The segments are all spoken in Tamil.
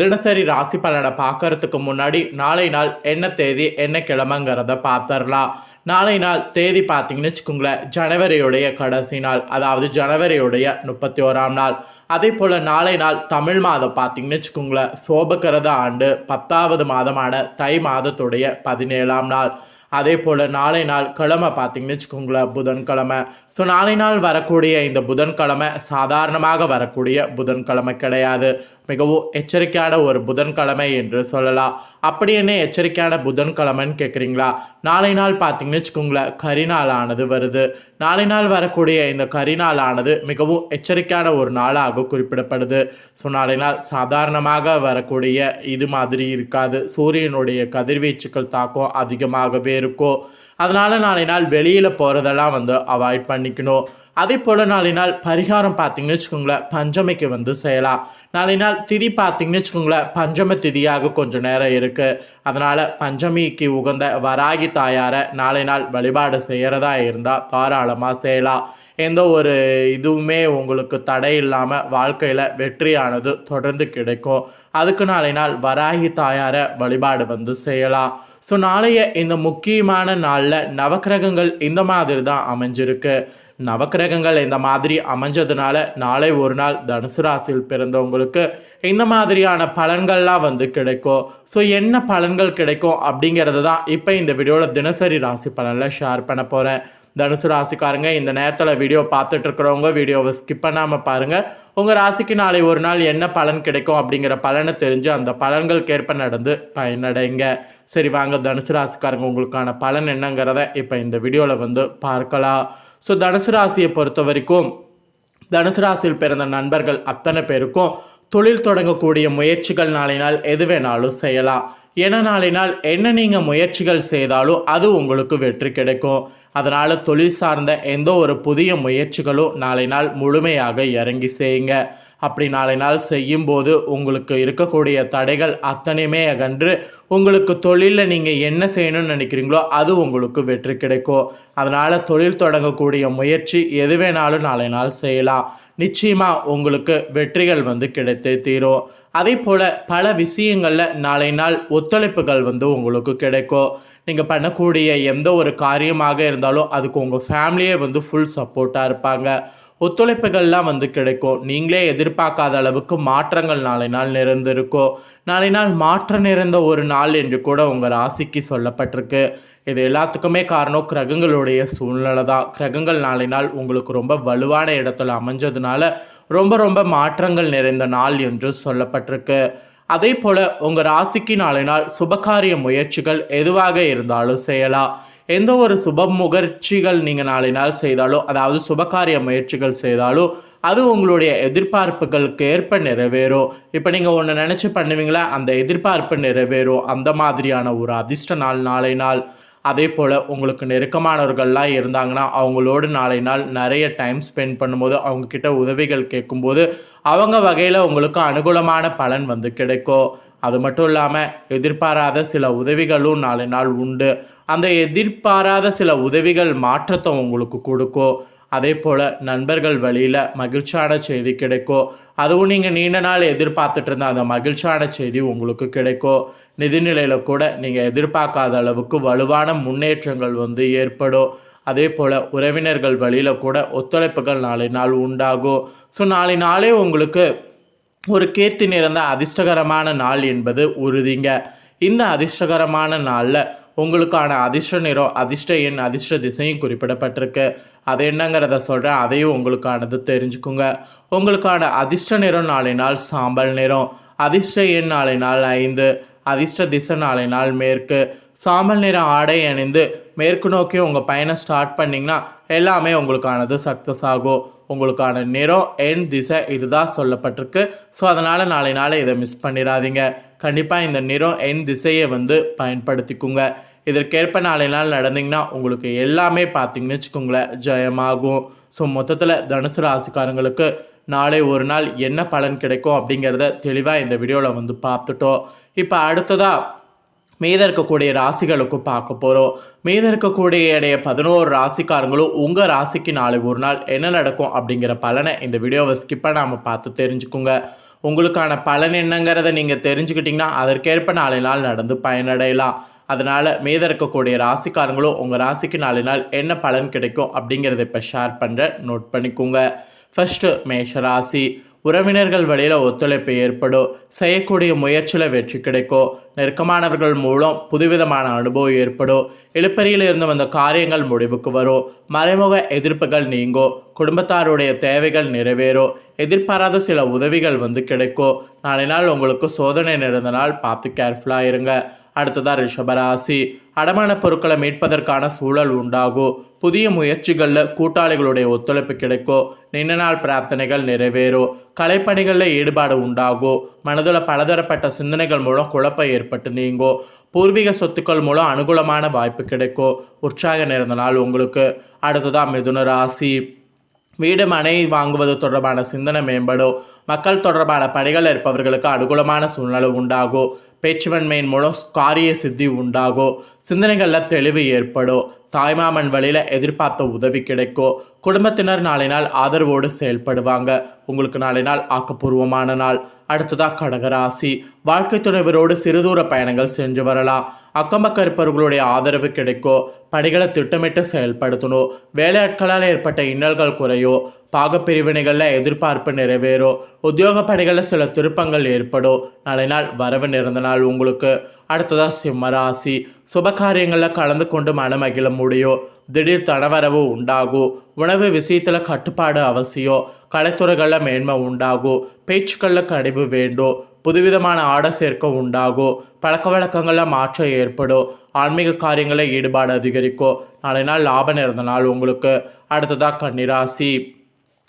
தினசரி ராசி பலனை பார்க்கறதுக்கு முன்னாடி நாளை நாள் என்ன தேதி என்ன கிழமைங்கிறத பார்த்துடலாம். நாளை நாள் தேதி பார்த்தீங்கன்னு வச்சுக்கோங்களேன் ஜனவரியுடைய கடைசி நாள் அதாவது ஜனவரியுடைய முப்பத்தி ஓராம் நாள். அதே போல் நாளை நாள் தமிழ் மாதம் பார்த்தீங்கன்னு வச்சுக்கோங்களேன் சோபக்கிறத ஆண்டு பத்தாவது மாதமான தை மாதத்துடைய பதினேழாம் நாள். அதே போல் நாளை நாள் கிழமை பார்த்தீங்கன்னு வச்சுக்கோங்களேன் புதன்கிழமை. ஸோ நாளை நாள் வரக்கூடிய இந்த புதன்கிழமை சாதாரணமாக வரக்கூடிய புதன்கிழமை கிடையாது. மிகவும் எச்சரிக்கையான ஒரு புதன்கிழமை என்று சொல்லலாம். அப்படி என்ன எச்சரிக்கையான புதன்கிழமைன்னு கேட்குறீங்களா நாளை நாள் பார்த்தீங்கன்னு வச்சுக்கோங்களேன் கரிநாளானது வருது. நாளை நாள் வரக்கூடிய இந்த கரிநாளானது மிகவும் எச்சரிக்கையான ஒரு நாளாக குறிப்பிடப்படுது. ஸோ நாளை நாள் சாதாரணமாக வரக்கூடிய இது மாதிரி இருக்காது. சூரியனுடைய கதிர்வீச்சுக்கள் தாக்கம் அதிகமாகவே இருக்கும். அதனால் நாளை நாள் வெளியில் போகிறதெல்லாம் வந்து அவாய்ட் பண்ணிக்கணும். அதே போல் நாளை நாள் பரிகாரம் பார்த்தீங்கன்னு வச்சுக்கோங்களேன் பஞ்சமிக்கு வந்து செய்யலாம். நாளை நாள் திதி பார்த்தீங்கன்னு வச்சுக்கோங்களேன் பஞ்சம திதியாக கொஞ்சம் நேரம் இருக்குது அதனால் பஞ்சமிக்கு உகந்த வராகி தாயாரை நாளை நாள் வழிபாடு செய்கிறதா இருந்தால் தாராளமாக செய்யலாம். எந்த ஒரு இதுவுமே உங்களுக்கு தடை இல்லாமல் வாழ்க்கையில் வெற்றியானது தொடர்ந்து கிடைக்கும். அதுக்கு நாளை நாள் வராகி தாயாரை வழிபாடு வந்து செய்யலாம். ஸோ நாளைய இந்த முக்கியமான நாளில் நவக்கிரகங்கள் இந்த மாதிரி தான் அமைஞ்சிருக்கு. நவக்கிரகங்கள் இந்த மாதிரி அமைஞ்சதுனால நாளை ஒரு நாள் தனுசு ராசியில் பிறந்தவங்களுக்கு இந்த மாதிரியான பலன்கள்லாம் வந்து கிடைக்கும். ஸோ என்ன பலன்கள் கிடைக்கும் அப்படிங்கிறது தான் இப்போ இந்த வீடியோவில் தினசரி ராசி பலனில் ஷேர் பண்ண போகிறேன் தனுசு ராசிக்காரங்க இந்த நேரத்தில் வீடியோ பார்த்துட்டு இருக்கிறவங்க வீடியோவை ஸ்கிப் பண்ணாமல் பாருங்கள் உங்கள் ராசிக்கு நாளை ஒரு நாள் என்ன பலன் கிடைக்கும் அப்படிங்கிற பலனை தெரிஞ்சு அந்த பலன்களுக்கேற்ப நடந்து பயனடைங்க. சரி வாங்க தனுசு ராசிக்காரங்க உங்களுக்கான பலன் என்னங்கிறத இப்போ இந்த வீடியோவில் வந்து பார்க்கலாம். ஸோ தனுசு ராசியை பொறுத்த வரைக்கும் தனுசு ராசியில் பிறந்த நண்பர்கள் அத்தனை பேருக்கும் தொழில் தொடங்கக்கூடிய முயற்சிகள் நாளை நாள் எது வேணாலும் செய்யலாம். ஏன்னா நாளை நாள் என்ன நீங்கள் முயற்சிகள் செய்தாலும் அது உங்களுக்கு வெற்றி கிடைக்கும். அதனால் தொழில் சார்ந்த எந்த ஒரு புதிய முயற்சிகளும் நாளை நாள் முழுமையாக இறங்கி செய்யுங்க. அப்படி நாளை நாள் செய்யும்போது உங்களுக்கு இருக்கக்கூடிய தடைகள் அத்தனையுமே அகன்று உங்களுக்கு தொழிலில் நீங்கள் என்ன செய்யணும்னு நினைக்கிறீங்களோ அது உங்களுக்கு வெற்றி கிடைக்கும். அதனால் தொழில் தொடங்கக்கூடிய முயற்சி எது வேணாலும் நாளை நாள் செய்யலாம். நிச்சயமாக உங்களுக்கு வெற்றிகள் வந்து கிடைத்தே தீரும். அதே போல் பல விஷயங்களில் நாளை நாள் ஒத்துழைப்புகள் வந்து உங்களுக்கு கிடைக்கும். நீங்கள் பண்ணக்கூடிய எந்த ஒரு காரியமாக இருந்தாலும் அதுக்கு உங்கள் ஃபேமிலியே வந்து ஃபுல் சப்போர்ட்டாக இருப்பாங்க. ஒத்துழைப்புகள்லாம் வந்து கிடைக்கும். நீங்களே எதிர்பார்க்காத அளவுக்கு மாற்றங்கள் நாளை நாள் நிறைந்திருக்கும் நாளை நாள் மாற்றம் நிறைந்த ஒரு நாள் என்று கூட உங்கள் ராசிக்கு சொல்லப்பட்டிருக்கு. இது எல்லாத்துக்குமே காரணம் கிரகங்களுடைய சூழ்நிலை தான். கிரகங்கள் நாளை நாள் உங்களுக்கு ரொம்ப வலுவான இடத்துல அமைஞ்சதுனால ரொம்ப ரொம்ப மாற்றங்கள் நிறைந்த நாள் என்று சொல்லப்பட்டிருக்கு. அதே போல் உங்கள் ராசிக்கு நாளை நாள் சுபகாரிய முயற்சிகள் எதுவாக இருந்தாலும் செய்யலாம். எந்த ஒரு சுப முகர்ச்சிகள் நீங்கள் நாளை நாள் செய்தாலோ அதாவது சுபகாரிய முயற்சிகள் செய்தாலும் அது உங்களுடைய எதிர்பார்ப்புகளுக்கு ஏற்ப நிறைவேறும். இப்போ நீங்கள் ஒன்று நினச்சி பண்ணுவீங்களா? அந்த எதிர்பார்ப்பு நிறைவேறும். அந்த மாதிரியான ஒரு அதிர்ஷ்ட நாள் நாளை நாள். அதே போல் உங்களுக்கு நெருக்கமானவர்கள்லாம் இருந்தாங்கன்னா அவங்களோடு நாளை நாள் நிறைய டைம் ஸ்பெண்ட் பண்ணும்போது அவங்கக்கிட்ட உதவிகள் கேட்கும்போது அவங்க வகையில் உங்களுக்கு அனுகூலமான பலன் வந்து கிடைக்கும். அது மட்டும் இல்லாமல் எதிர்பாராத சில உதவிகளும் நாளை நாள் உண்டு. அந்த எதிர்பாராத சில உதவிகள் மாற்றத்தை உங்களுக்கு கொடுக்கும் அதே போல் நண்பர்கள் வழியில் மகிழ்ச்சியான செய்தி கிடைக்கும் அதுவும் நீங்கள் நீண்ட நாள் எதிர்பார்த்துட்டு இருந்த அந்த மகிழ்ச்சியான செய்தி உங்களுக்கு கிடைக்கும் நிதிநிலையில் கூட நீங்கள் எதிர்பார்க்காத அளவுக்கு வலுவான முன்னேற்றங்கள் வந்து ஏற்படும் அதே போல் உறவினர்கள் வழியில் கூட ஒத்துழைப்புகள் நாளை நாள் உண்டாகும் ஸோ நாளை நாளே உங்களுக்கு ஒரு கீர்த்தி நிறைந்த அதிர்ஷ்டகரமான நாள் என்பது உறுதிங்க. இந்த அதிர்ஷ்டகரமான நாளில் உங்களுக்கான அதிர்ஷ்ட நிறம் அதிர்ஷ்ட எண் அதிர்ஷ்ட திசையும் குறிப்பிடப்பட்டிருக்கு. அது என்னங்கிறத சொல்கிறேன் அதையும் உங்களுக்கானது தெரிஞ்சுக்குங்க. உங்களுக்கான அதிர்ஷ்ட நிறம் நாளை நாள் சாம்பல் நிறம் அதிர்ஷ்ட எண் நாளை நாள் ஐந்து அதிர்ஷ்ட திசை நாளை நாள் மேற்கு. சாம்பல் நிற ஆடை அணிந்து மேற்கு நோக்கி உங்கள் பயணம் ஸ்டார்ட் பண்ணிங்கன்னா எல்லாமே உங்களுக்கானது சக்ஸஸ் ஆகும். உங்களுக்கான நிறம் எண் திசை இதுதான் சொல்லப்பட்டிருக்கு. ஸோ அதனால் நாளை நாளை இதை மிஸ் பண்ணிடாதீங்க. கண்டிப்பாக இந்த நிறம் எண் திசையை வந்து பயன்படுத்திக்குங்க. இதற்கேற்ப நாளை நாள் நடந்தீங்கன்னா உங்களுக்கு எல்லாமே பார்த்தீங்கன்னு வச்சுக்கோங்களேன் ஜெயமாகும். ஸோ மொத்தத்தில் தனுசு ராசிக்காரங்களுக்கு நாளை ஒரு நாள் என்ன பலன் கிடைக்கும் அப்படிங்கிறத தெளிவாக இந்த வீடியோவில் வந்து பார்த்துட்டோம். இப்போ அடுத்ததாக மீத இருக்கக்கூடிய ராசிகளுக்கு பார்க்க போகிறோம் மீத இருக்கக்கூடிய இடைய பதினோரு ராசிக்காரங்களும் உங்கள் ராசிக்கு நாளை ஒரு நாள் என்ன நடக்கும் அப்படிங்கிற பலனை இந்த வீடியோவை ஸ்கிப் பண்ணாமல் பார்த்து தெரிஞ்சுக்குங்க. உங்களுக்கான பலன் என்னங்கிறத நீங்கள் தெரிஞ்சுக்கிட்டிங்கன்னா அதற்கேற்ப நாளை நாள் நடந்து பயனடையலாம். அதனால் மீத இருக்கக்கூடிய ராசிக்காரங்களும் உங்கள் ராசிக்கு நாளை நாள் என்ன பலன் கிடைக்கும் அப்படிங்கிறத இப்போ ஷேர் பண்ணுறேன் நோட் பண்ணிக்கோங்க. ஃபஸ்ட்டு மேஷ ராசி. உறவினர்கள் வழியில் ஒத்துழைப்பு ஏற்படும் செய்யக்கூடிய முயற்சியில் வெற்றி கிடைக்கும் நெருக்கமானவர்கள் மூலம் புதுவிதமான அனுபவம் ஏற்படும் இழுப்பறியில் இருந்து வந்த காரியங்கள் முடிவுக்கு வரும் மறைமுக எதிர்ப்புகள் நீங்கும் குடும்பத்தாருடைய தேவைகள் நிறைவேறும் எதிர்பாராத சில உதவிகள் வந்து கிடைக்கும் நாளை நாள் உங்களுக்கு சோதனை நிறைந்த நாள் பார்த்து கேர்ஃபுல்லாக இருங்க. அடுத்ததாக ரிஷபராசி அடமான பொருட்களை மீட்பதற்கான சூழல் உண்டாகும் புதிய முயற்சிகளில் கூட்டாளிகளுடைய ஒத்துழைப்பு கிடைக்கும் நீண்ட நாள் பிரார்த்தனைகள் நிறைவேறும் கலைப்பணிகளில் ஈடுபாடு உண்டாகும் மனதில் பலதரப்பட்ட சிந்தனைகள் மூலம் குழப்பம் ஏற்பட்டு நீங்கும் பூர்வீக சொத்துக்கள் மூலம் அனுகூலமான வாய்ப்பு கிடைக்கும் உற்சாக நிறைந்த நாள் உங்களுக்கு. அடுத்ததாக மிதுன ராசி. வீடு மனை வாங்குவது தொடர்பான சிந்தனை மேம்படும் மக்கள் தொடர்பான பணிகள் இருப்பவர்களுக்கு அனுகூலமான சூழ்நிலை உண்டாகும் பேச்சுவன்மையின் மூலம் காரிய சித்தி உண்டாகும் சிந்தனைகளில் தெளிவு ஏற்படும் தாய்மாமன் வழியில் எதிர்பார்த்த உதவி கிடைக்கும் குடும்பத்தினர் நாளை நாள் ஆதரவோடு செயல்படுவாங்க. உங்களுக்கு நாளை நாள் ஆக்கப்பூர்வமான நாள். அடுத்ததாக கடகராசி வாழ்க்கை துணைவரோடு சிறுதூர பயணங்கள் சென்று வரலாம். அக்கம்பக்கம் இருப்பவர்களுடைய ஆதரவு கிடைக்கும் பணிகளை திட்டமிட்டு செயல்படுத்தணும் வேலையாட்களால் ஏற்பட்ட இன்னல்கள் குறையும் பாகப்பிரிவினைகளில் எதிர்பார்ப்பு நிறைவேறும் உத்தியோக பணிகளில் சில திருப்பங்கள் ஏற்படும் நாளை நாள் வரவு நிறந்த நாள் உங்களுக்கு. அடுத்ததாக சிம்மராசி சுபகாரியங்களில் கலந்து கொண்டு மனமகிழ முடியும் திடீர் தடவரவு உண்டாகும் உணவு விஷயத்தில் கட்டுப்பாடு அவசியம் கலைத்துறைகளில் மேன்மை உண்டாகும் பேச்சுக்களில் கனிவு வேண்டும் புதுவிதமான ஆடை சேர்க்க உண்டாகும் பழக்க வழக்கங்களில் மாற்றம் ஏற்படும் ஆன்மீக காரியங்களில் ஈடுபாடு அதிகரிக்கும் நாளை நாள் லாபம் இருந்த நாள் உங்களுக்கு. அடுத்ததாக கன்னிராசி.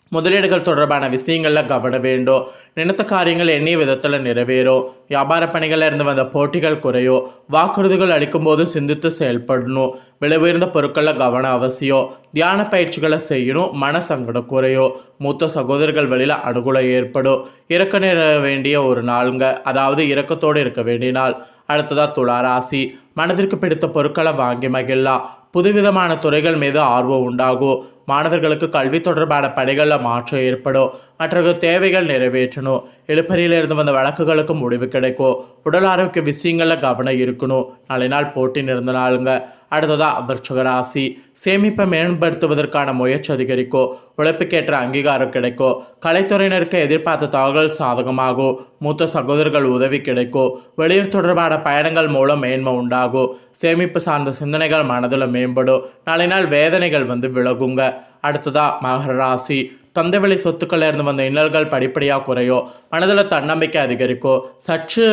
முதலீடுகள் தொடர்பான விஷயங்களில் கவன வேண்டும் நினைத்த காரியங்கள் எண்ணிய விதத்தில் நிறைவேறும் வியாபார பணிகளில் இருந்து வந்த போட்டிகள் குறையும் வாக்குறுதிகள் அளிக்கும்போது சிந்தித்து செயல்படணும். விலை உயர்ந்த பொருட்களில் கவனம் அவசியம். தியான பயிற்சிகளை செய்யணும். மன சங்கடம் குறையும் மூத்த சகோதரர்கள் வழியில் அனுகூலம் ஏற்படும். இறக்க நேர வேண்டிய ஒரு நாளுங்க. அதாவது இறக்கத்தோடு இருக்க வேண்டிய நாள். அடுத்ததாக துளாராசி மனதிற்கு பிடித்த பொருட்களை வாங்கி மகிழலாம். புதுவிதமான துறைகள் மீது ஆர்வம் உண்டாகும். மாணவர்களுக்கு கல்வி தொடர்பான பணிகளில் மாற்றம் ஏற்படும். மற்ற தேவைகள் நிறைவேற்றணும். எழுப்பறியில் இருந்து வந்த வழக்குகளுக்கு முடிவு கிடைக்கும். உடல் ஆரோக்கிய விஷயங்களில் கவனம் இருக்கணும். நாளை நாள் போட்டி நிறந்த நாளுங்க. அடுத்ததா விருச்சக ராசி சேமிப்பை மேம்படுத்துவதற்கான முயற்சி அதிகரிக்கும் உழைப்புக்கேற்ற அங்கீகாரம் கிடைக்கும் கலைத்துறையினருக்கு எதிர்பார்த்த தகவல் சாதகமாகும் மூத்த சகோதரர்கள் உதவி கிடைக்கும் வெளியூர் தொடர்பான பயணங்கள் மூலம் மேன்மை உண்டாகும் சேமிப்பு சார்ந்த சிந்தனைகள் மனதில் மேம்படும் நாளை நாள் வேதனைகள் வந்து விலகுங்க அடுத்ததா மகர ராசி தந்தை சொத்துக்களில் இருந்து வந்த இன்னல்கள் படிப்படியாக குறையும் மனதில் தன்னம்பிக்கை அதிகரிக்கும் சற்று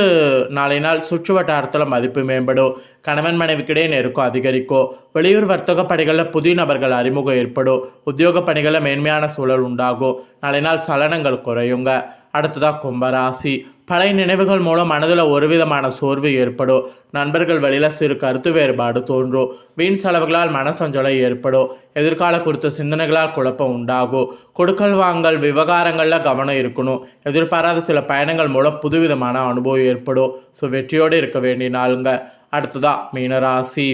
நாளை நாள் சுற்று வட்டாரத்தில் மதிப்பு மேம்படும் கணவன் மனைவிக்கிடையே நெருக்கம் அதிகரிக்கும் வெளியூர் வர்த்தக பணிகளில் புதிய நபர்கள் அறிமுகம் ஏற்படும் உத்தியோக பணிகளில் மேன்மையான சூழல் உண்டாகும் நாளை நாள் சலனங்கள் குறையுங்க. அடுத்ததாக கும்பராசி. பழைய நினைவுகள் மூலம் மனதில் ஒரு விதமான சோர்வு ஏற்படும். நண்பர்கள் வழியில் சிறு கருத்து வேறுபாடு தோன்றும். வீண் செலவுகளால் மனசஞ்சலம் ஏற்படும். எதிர்கால குறித்த சிந்தனைகளால் குழப்பம் உண்டாகும். கொடுக்கல் வாங்கல் விவகாரங்களில் கவனம் இருக்கணும். எதிர்பாராத சில பயணங்கள் மூலம் புதுவிதமான அனுபவம் ஏற்படும். ஸோ வெற்றியோடு இருக்க வேண்டிய நாளுங்க. அடுத்ததாக மீனராசி.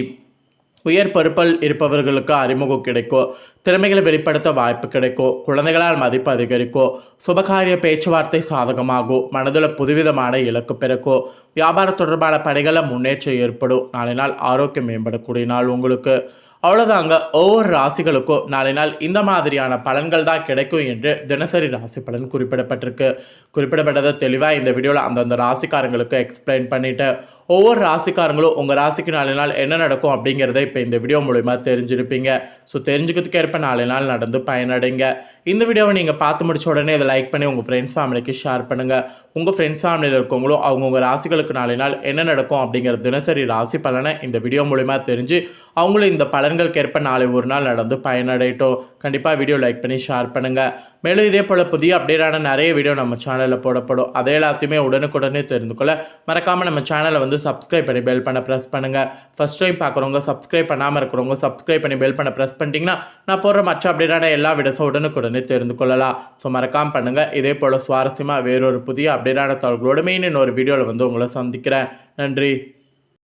உயர் பொறுப்பில் இருப்பவர்களுக்கு அறிமுகம் கிடைக்கும் திறமைகளை வெளிப்படுத்த வாய்ப்பு கிடைக்கும் குழந்தைகளால் மதிப்பு அதிகரிக்கும் சுபகாரிய பேச்சுவார்த்தை சாதகமாகும் மனதில் புதுவிதமான இலக்கு பிறக்கும் வியாபார தொடர்பான பணிகளில் முன்னேற்றம் ஏற்படும். நாளை நாள் ஆரோக்கியம் மேம்படக்கூடிய நாள் உங்களுக்கு. அவ்வளோதாங்க ஒவ்வொரு ராசிகளுக்கும் நாளை நாள் இந்த மாதிரியான பலன்கள் தான் கிடைக்கும் என்று தினசரி ராசி பலன் குறிப்பிடப்பட்டிருக்கு. குறிப்பிடப்பட்டதை தெளிவாக இந்த வீடியோவில் அந்தந்த ராசிக்காரங்களுக்கு எக்ஸ்பிளைன் பண்ணிவிட்டு ஒவ்வொரு ராசிக்காரங்களும் உங்கள் ராசிக்கு நாலு நாள் என்ன நடக்கும் அப்படிங்கிறத இப்போ இந்த வீடியோ மூலிமா தெரிஞ்சிருப்பீங்க. ஸோ தெரிஞ்சுக்கிறதுக்கு ஏற்ப நாலு நாள் நடந்து பயனடைங்க. இந்த வீடியோவை நீங்கள் பார்த்து முடிச்ச உடனே இதை லைக் பண்ணி உங்கள் ஃப்ரெண்ட்ஸ் ஃபேமிலிக்கு ஷேர் பண்ணுங்கள் உங்கள் ஃப்ரெண்ட்ஸ் ஃபேமிலியில் இருக்கவங்களும் அவங்கவுங்க ராசிகளுக்கு நாலு நாள் என்ன நடக்கும் அப்படிங்கிற தினசரி ராசி பலனை இந்த வீடியோ மூலிமா தெரிஞ்சு அவங்களும் இந்த பலன்களுக்கு ஏற்ப நாளை ஒரு நாள் நடந்து பயனடையட்டும். கண்டிப்பாக வீடியோ லைக் பண்ணி ஷேர் பண்ணுங்கள் மேலும் இதே போல் புதிய அப்டேட்டான நிறைய வீடியோ நம்ம சேனலில் போடப்படும். அதே எல்லாத்தையுமே உடனுக்குடனே தெரிந்து கொள்ள மறக்காமல் நம்ம சேனலை வந்து சப்ஸ்கிரைப் பண்ணி பெல் பண்ண ப்ரெஸ் பண்ணுங்கள் ஃபர்ஸ்ட் டைம் பார்க்குறவங்க சப்ஸ்கிரைப் பண்ணாமல் இருக்கிறவங்க சப்ஸ்கிரைப் பண்ணி பெல் பண்ண ப்ரெஸ் பண்ணிட்டீங்கன்னா நான் போடுற மற்ற அப்டேட்டான எல்லா விடசும் உடனுக்குடனே தெரிந்து கொள்ளலாம். ஸோ மறக்காம பண்ணுங்கள் இதே போல் சுவாரஸ்யமாக வேறொரு புதிய அப்டேட்டான தகவல்களோட மெயின் இன்னொரு வீடியோவில் வந்து உங்களை சந்திக்கிறேன். நன்றி.